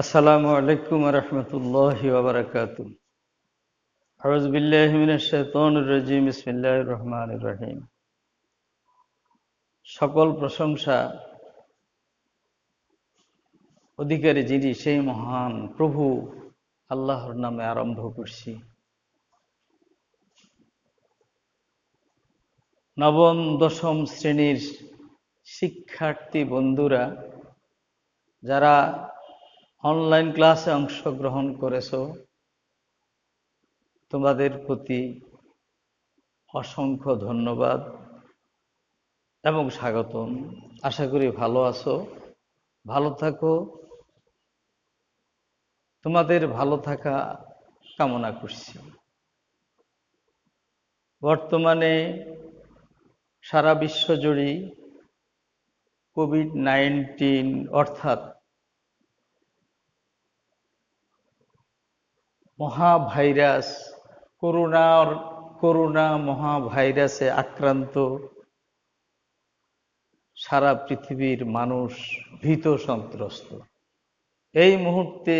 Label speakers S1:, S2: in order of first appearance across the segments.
S1: আসসালামু আলাইকুম রহমতুল্লাহ ওবরাকাত আউজ বিল্লাহ মিনাশ সকল প্রশংসা অধিকারী যিনি, সেই মহান প্রভু আল্লাহর নামে আরম্ভ করছি। নবম, দশম শ্রেণির শিক্ষার্থী বন্ধুরা, যারা অনলাইন ক্লাসে অংশগ্রহণ করেছ। তোমাদের প্রতি অসংখ্য ধন্যবাদ এবং স্বাগতম। আশা করি ভালো আছো। ভালো থাকো। তোমাদের ভালো থাকা কামনা করছি। বর্তমানে সারা বিশ্ব জুড়ে কোভিড নাইন্টিন অর্থাৎ মহাভাইরাস করোনার করোনা মহাভাইরাসে আক্রান্ত। সারা পৃথিবীর মানুষ ভীত সন্ত্রস্ত। এই মুহূর্তে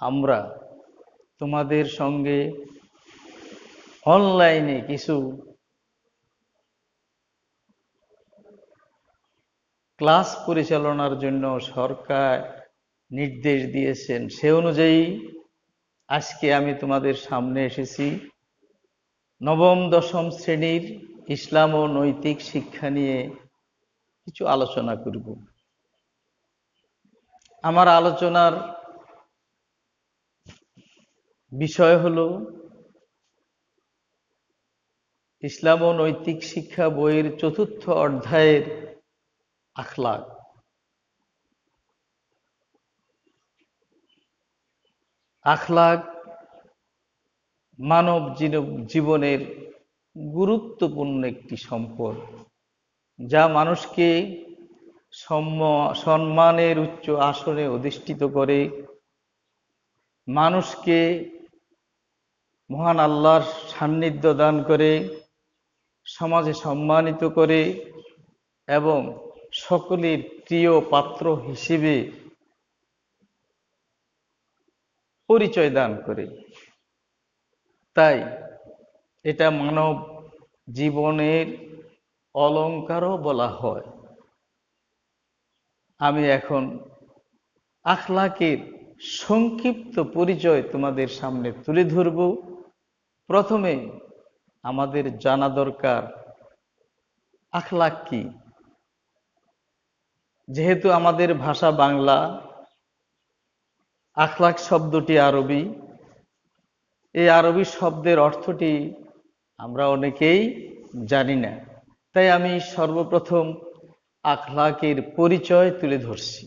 S1: আমরা তোমাদের সঙ্গে অনলাইনে কিছু ক্লাস পরিচালনার জন্য সরকার নির্দেশ দিয়েছেন। সে অনুযায়ী আজকে আমি তোমাদের সামনে এসেছি। নবম, দশম শ্রেণির ইসলাম ও নৈতিক শিক্ষা নিয়ে কিছু আলোচনা করব। আমার আলোচনার বিষয় হল ইসলাম ও নৈতিক শিক্ষা বইয়ের চতুর্থ অধ্যায়ের আখলাক। আখলাক মানব জীবনের গুরুত্বপূর্ণ একটি সম্পদ, যা মানুষকে সম্মানের উচ্চ আসনে অধিষ্ঠিত করে। মানুষকে মহান আল্লাহর সান্নিধ্য দান করে, সমাজে সম্মানিত করে এবং সকলের প্রিয় পাত্র হিসেবে পরিচয় দান করে। তাই এটা মানব জীবনের অলঙ্কারও বলা হয়। আমি এখন আখলাকের সংক্ষিপ্ত পরিচয় তোমাদের সামনে তুলে ধরব। প্রথমে আমাদের জানা দরকার আখলাক কি? যেহেতু আমাদের ভাষা বাংলা আখলাক শব্দটি আরবি। এই আরবি শব্দের অর্থটি আমরা অনেকেই জানি না। তাই আমি সর্বপ্রথম আখলাকের পরিচয় তুলে ধরছি।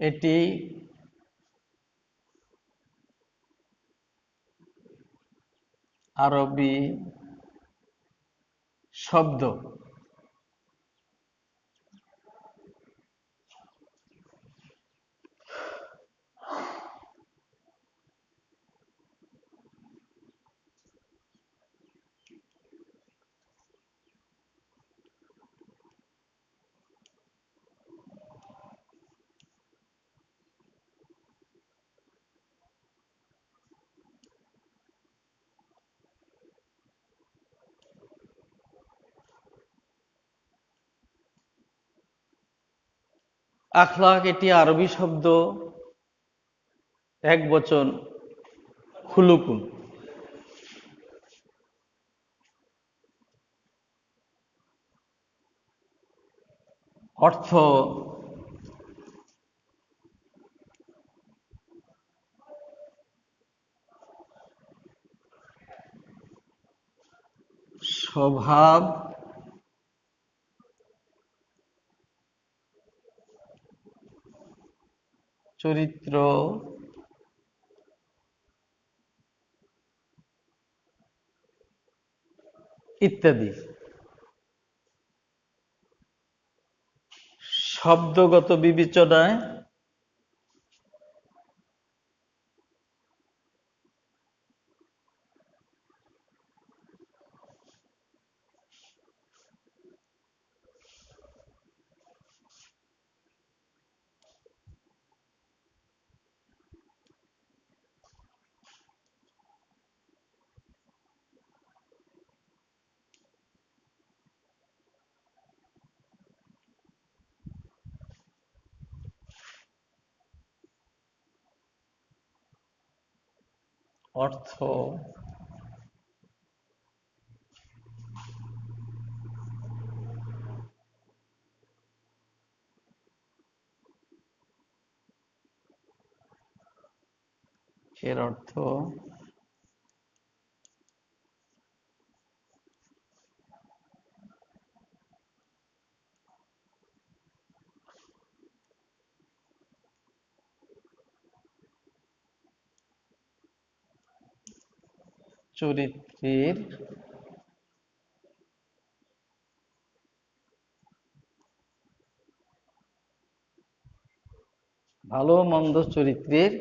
S1: এটি আরবি শব্দ। আখলাক এটি আরবি শব্দ। এক বচন খুলুকুন। অর্থ স্বভাব চরিত্র। ইত্যাদি। শব্দগত বিবেচনায় অর্থ। এর অর্থ চরিত্রের ভালো মন্দ চরিত্রের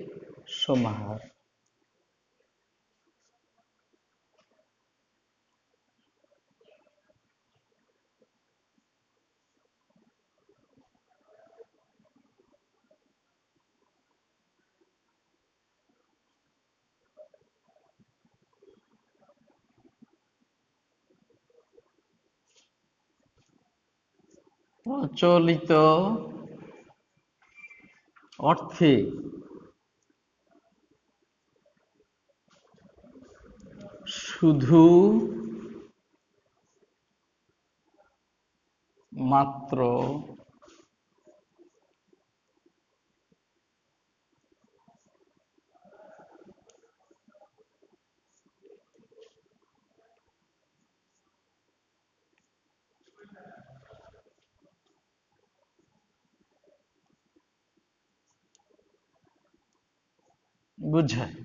S1: সমাহার। প্রচলিত অর্থে শুধু মাত্র বুঝায়।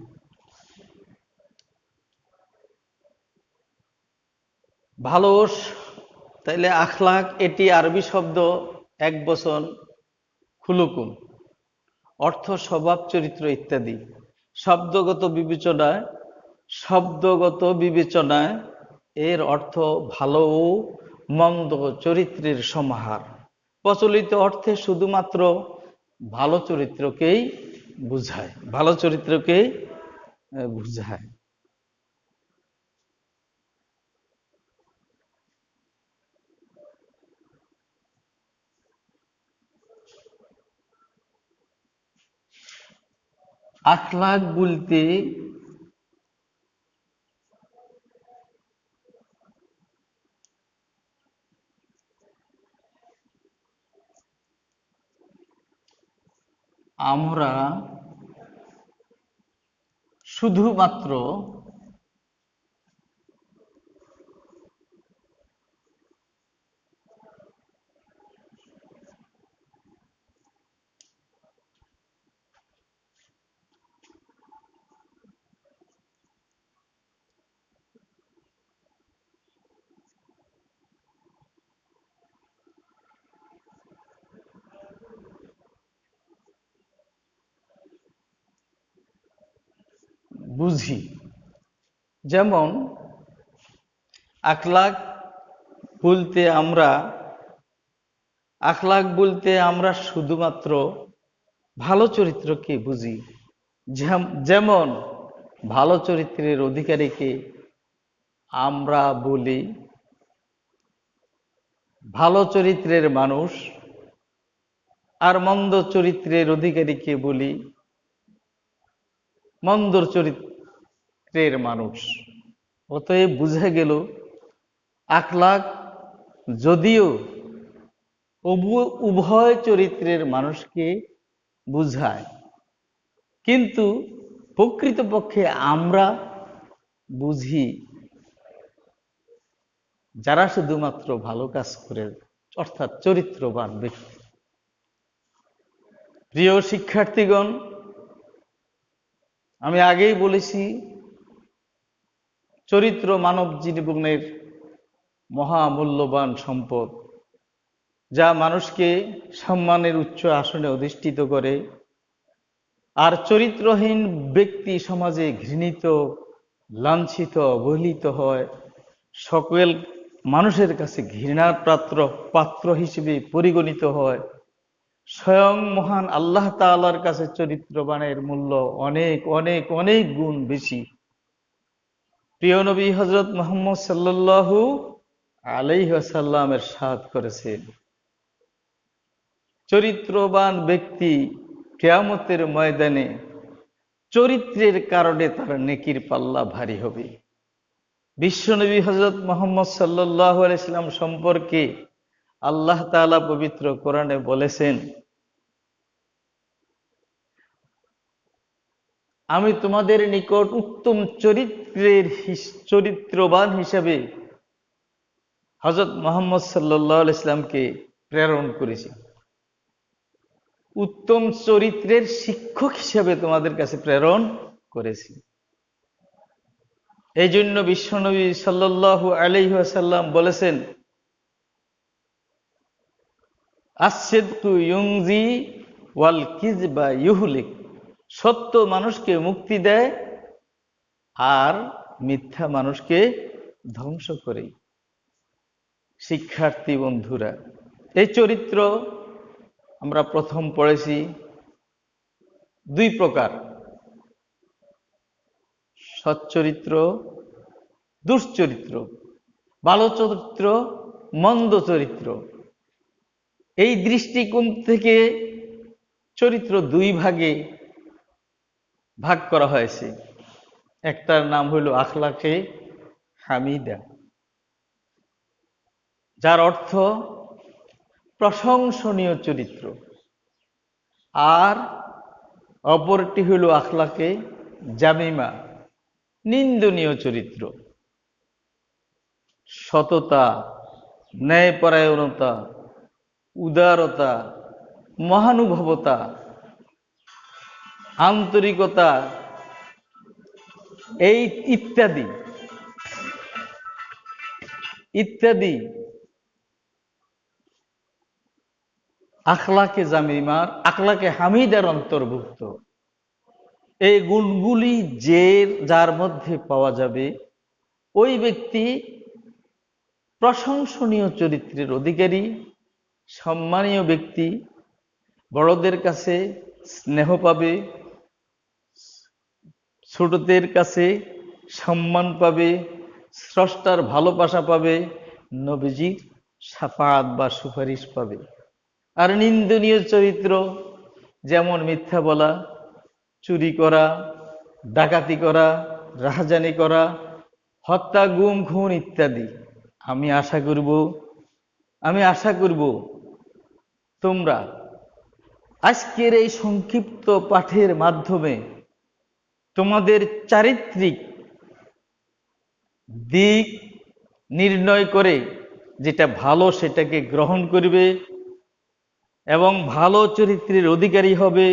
S1: ভালো তাইলে আখলাক এটি আরবি শব্দ এক বচন খুলুকুম অর্থ স্বভাব, চরিত্র ইত্যাদি। শব্দগত বিবেচনায় শব্দগত বিবেচনায় এর অর্থ ভালো ও মন্দ চরিত্রের সমাহার। প্রচলিত অর্থে শুধুমাত্র ভালো চরিত্রকেই বুঝায় ভালো চরিত্রকে বুঝায়। আখলাক বলতে আমরা শুধুমাত্র বুঝি। যেমন, আখলাক বলতে আমরা, আখলাক বলতে আমরা শুধুমাত্র ভালো চরিত্রকে বুঝি। যেমন, ভালো চরিত্রের অধিকারীকে আমরা বলি, ভালো চরিত্রের মানুষ আর মন্দ চরিত্রের অধিকারীকে বলি, মন্দর চরিত্রের মানুষ। অতএব বুঝে গেল আখলাক যদিও উভয় চরিত্রের মানুষকে বুঝায়। কিন্তু প্রকৃতপক্ষে আমরা বুঝি, যারা শুধুমাত্র ভালো কাজ করে, অর্থাৎ চরিত্রবান ব্যক্তি। প্রিয় শিক্ষার্থীগণ, আমি আগেই বলেছি চরিত্র মানব জীবনের মহামূল্যবান সম্পদ, যা মানুষকে সম্মানের উচ্চ আসনে অধিষ্ঠিত করে আর চরিত্রহীন ব্যক্তি সমাজে ঘৃণিত, লাঞ্ছিত, অবহেলিত হয়। সকল মানুষের কাছে ঘৃণার পাত্র পাত্র হিসেবে পরিগণিত হয়। স্বয়ং মহান আল্লাহ তাআলার কাছে চরিত্রবানের মূল্য অনেক অনেক অনেক গুণ বেশি। প্রিয় নবী হজরত মোহাম্মদ সাল্লাল্লাহু আলাইহাসাল্লামের সাদ করেছেন। চরিত্রবান ব্যক্তি কেয়ামতের ময়দানে চরিত্রের কারণে তার নেকির পাল্লা ভারী হবে। বিশ্বনবী হজরত মোহাম্মদ সাল্লাহ আলাইসাল্লাম সম্পর্কে আল্লাহ তাআলা পবিত্র কোরআনে বলেছেন আমি তোমাদের নিকট উত্তম চরিত্রের চরিত্রবান হিসাবে হজরত মোহাম্মদ সাল্লাহ ইসলামকে প্রেরণ করেছি। উত্তম চরিত্রের শিক্ষক হিসাবে তোমাদের কাছে প্রেরণ করেছি। এই জন্য বিশ্বনবী সাল্লাহ আলহাসাল্লাম বলেছেন আসেদকু ইউংজি ওয়াল কিজবা ইহুলিক সত্য মানুষকে মুক্তি দেয় আর মিথ্যা মানুষকে ধ্বংস করে শিক্ষার্থী বন্ধুরা, এই চরিত্র আমরা প্রথম পড়েছি দুই প্রকার। সচ্চরিত্র, দুশ্চরিত্র, ভালো চরিত্র, মন্দ চরিত্র। এই দৃষ্টিকোণ থেকে চরিত্র দুই ভাগে ভাগ করা হয়েছে। একটার নাম হইল আখলাকে হামিদা। যার অর্থ প্রশংসনীয় চরিত্র। আর অপরটি হইল আখলাকে জামিমা, নিন্দনীয় চরিত্র। সততা, ন্যায়পরায়ণতা, উদারতা, মহানুভবতা আন্তরিকতা, এই ইত্যাদি ইত্যাদি আখলাকে জামিমার, আখলাকে হামিদার অন্তর্ভুক্ত। এই গুণগুলি যে যার মধ্যে পাওয়া যাবে, ওই ব্যক্তি প্রশংসনীয় চরিত্রের অধিকারী, সম্মানীয় ব্যক্তি, বড়দের কাছে স্নেহ পাবে ছোটদের কাছে সম্মান পাবে, স্রষ্টার ভালোবাসা পাবে, নবীজির সাফাত বা সুপারিশ পাবে। আর নিন্দনীয় চরিত্র, যেমন মিথ্যা বলা, চুরি করা, ডাকাতি করা, রাহাজানি করা, হত্যা, গুম, খুন ইত্যাদি। আমি আশা করব, আমি আশা করব তোমরা আজকের এই সংক্ষিপ্ত পাঠের মাধ্যমে তোমাদের চারিত্রিক দিক নির্ণয় করে যেটা ভালো সেটাকে গ্রহণ করবে এবং ভালো চরিত্রের অধিকারী হবে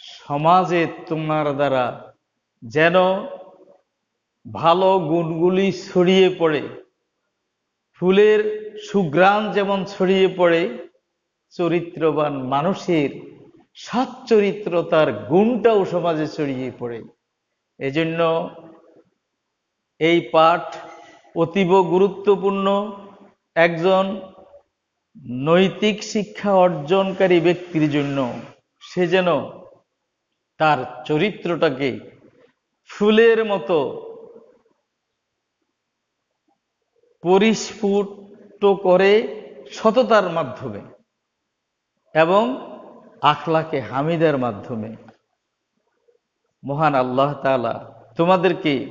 S1: সমাজে তোমার দ্বারা যেন ভালো গুণগুলি ছড়িয়ে পড়ে, ফুলের সুগ্রাণ যেমন ছড়িয়ে পড়ে, চরিত্রবান মানুষের সৎ চরিত্রতার গুণটাও সমাজে ছড়িয়ে পড়ে। এজন্য এই পাঠ অতীব গুরুত্বপূর্ণ। একজন নৈতিক শিক্ষা অর্জনকারী ব্যক্তির জন্য সে যেন তার চরিত্রটাকে ফুলের মতো পরিস্ফুট করে সততার মাধ্যমে এবং আখলাকে হামিদের মাধ্যমে। মহান আল্লাহ তাআলা তোমাদেরকে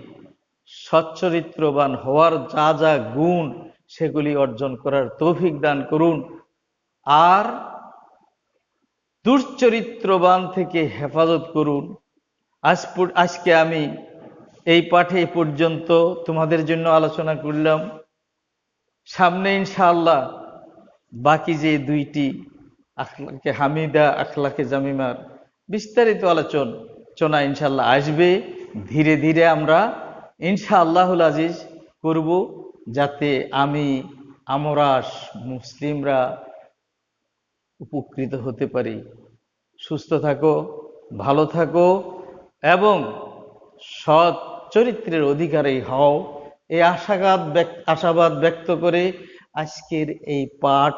S1: সচ্চরিত্রবান হওয়ার যা যা গুণ সেগুলি অর্জন করার তৌফিক দান করুন। আর দুশ্চরিত্রবান থেকে হেফাজত করুন। আজ আজকে আমি এই পাঠে পর্যন্ত তোমাদের জন্য আলোচনা করলাম। সামনে ইনশাআল্লাহ বাকি যে দুইটি আখলাকে হামিদা, আখলাকে জামিমার বিস্তারিত আলোচনা ইনশাল্লাহ আসবে। ধীরে ধীরে আমরা ইনশাআল্লাহুল আজিজ করব যাতে আমি আমরা মুসলিমরা উপকৃত হতে পারি। সুস্থ থাকো, ভালো থাকো এবং সৎ চরিত্রের অধিকারী হও। এই আশাবাদ আশাবাদ ব্যক্ত করে আজকের এই পাঠ